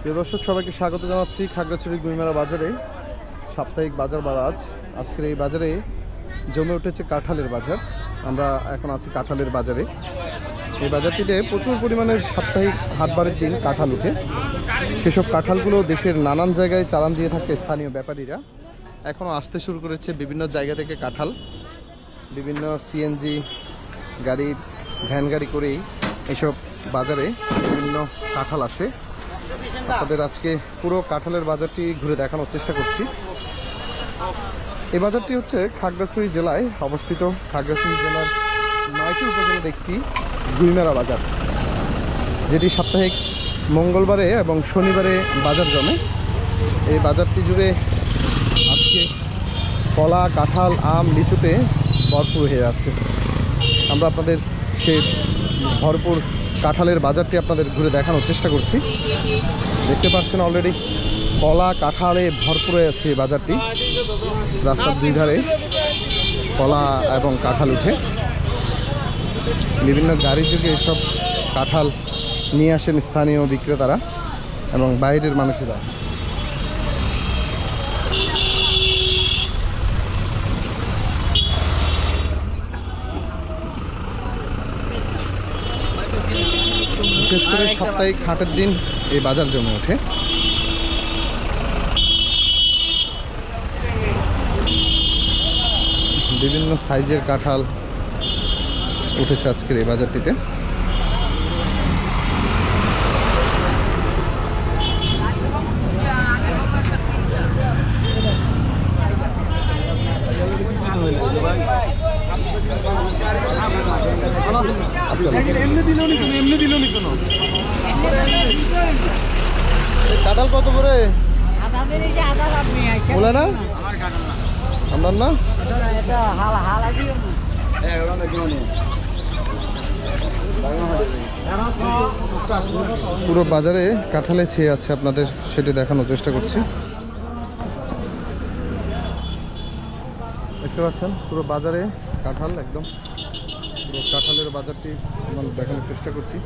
প্রিয় দর্শক, সবাইকে স্বাগত জানাচ্ছি খাগড়াছড়ি গুইমেরা বাজারে। সাপ্তাহিক বাজার বারাজ আজকের এই বাজারে জমে উঠেছে কাঁঠালের বাজার। আমরা এখন আছি কাঁঠালের বাজারে। এই বাজারটিতে প্রচুর পরিমাণে সাপ্তাহিক হাটবারের দিন কাঁঠাল উঠে। সেসব কাঁঠালগুলো দেশের নানান জায়গায় চালান দিয়ে থাকে স্থানীয় ব্যাপারীরা। এখনও আসতে শুরু করেছে বিভিন্ন জায়গা থেকে কাঁঠাল। বিভিন্ন সিএনজি গাড়ির ভ্যান গাড়ি করেই এসব বাজারে বিভিন্ন কাঁঠাল আসে। আপনাদের আজকে পুরো কাঁঠালের বাজারটি ঘুরে দেখানোর চেষ্টা করছি। এই বাজারটি হচ্ছে খাগড়াছড়ি জেলায় অবস্থিত। খাগড়াছড়ি জেলার নয়টি উপজেলার একটি গুইমেরা বাজার, যেটি সাপ্তাহিক মঙ্গলবারে এবং শনিবারে বাজার জমে। এই বাজারটি জুড়ে আজকে কলা, কাঁঠাল, আম, লিচুতে ভরপুর হয়ে যাচ্ছে আমরা আপনাদের সে ভরপুর কাঁঠালের বাজারটি আপনাদের ঘুরে দেখানোর চেষ্টা করছি। দেখতে পাচ্ছেন অলরেডি কলা, কাঁঠালে ভরপুর আছে বাজারটি। রাস্তার দুই ধারে কলা এবং কাঁঠাল উঠে। বিভিন্ন গাড়ি থেকে এসব কাঁঠাল নিয়ে আসেন স্থানীয় বিক্রেতারা এবং বাইরের মানুষেরা। করে সাপ্তাহিক হাটের দিন এই বাজার জমে ওঠে। বিভিন্ন সাইজের কাঁঠাল উঠেছে আজকের এই বাজারটিতে। কাঁঠাল কত করে? বলে না? না? পুরো বাজারে কাঁঠালে ছেয়ে আছে আপনাদের, সেটি দেখানোর চেষ্টা করছি। দেখতে পাচ্ছেন, পুরো বাজারে কাঁঠাল একদম পুরো কাঁঠালের বাজারটি আমরা দেখানোর চেষ্টা করছি।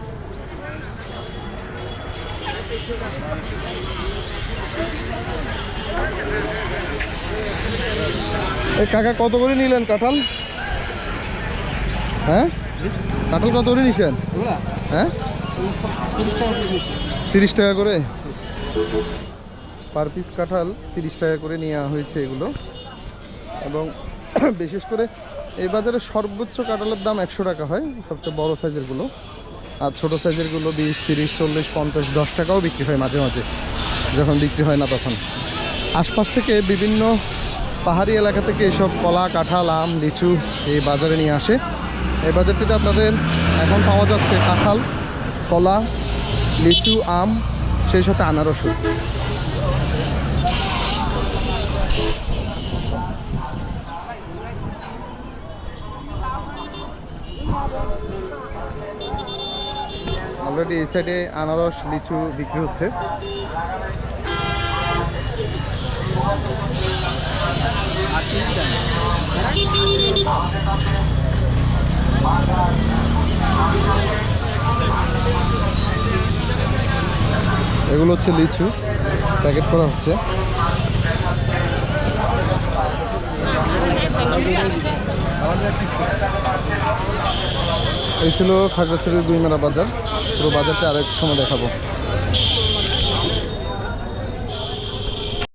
কাকা, কত করে নিলেন কাঁঠাল? হ্যাঁ? কাঁঠাল কত করে নিছেন? হ্যাঁ? তিরিশ টাকা করে? পার পিস কাঁঠাল তিরিশ টাকা করে নেওয়া হয়েছে এগুলো। এবং বিশেষ করে এই বাজারে সর্বোচ্চ কাঁঠালের দাম একশো টাকা হয়, সবচেয়ে বড় সাইজেরগুলো আর ছোটো সাইজেরগুলো বিশ, তিরিশ, চল্লিশ, পঞ্চাশ, দশ টাকাও বিক্রি হয় মাঝে মাঝে, যখন বিক্রি হয় না তখন। আশপাশ থেকে বিভিন্ন পাহাড়ি এলাকা থেকে এসব কলা, কাঁঠাল, আম, লিচু এই বাজারে নিয়ে আসে। এই বাজারটিতে আপনাদের এখন পাওয়া যাচ্ছে কাঁঠাল, কলা, লিচু, আম, সেই সাথে আনারসও অলরেডি এই সাইডে আনারস লিচু বিক্রি হচ্ছে। এগুলো হচ্ছে লিচু প্যাকেট করা হচ্ছে। এই ছিল খাগড়াছড়ির দুই মেলা বাজার। পুরো বাজারটা আরেক সময় দেখাবো।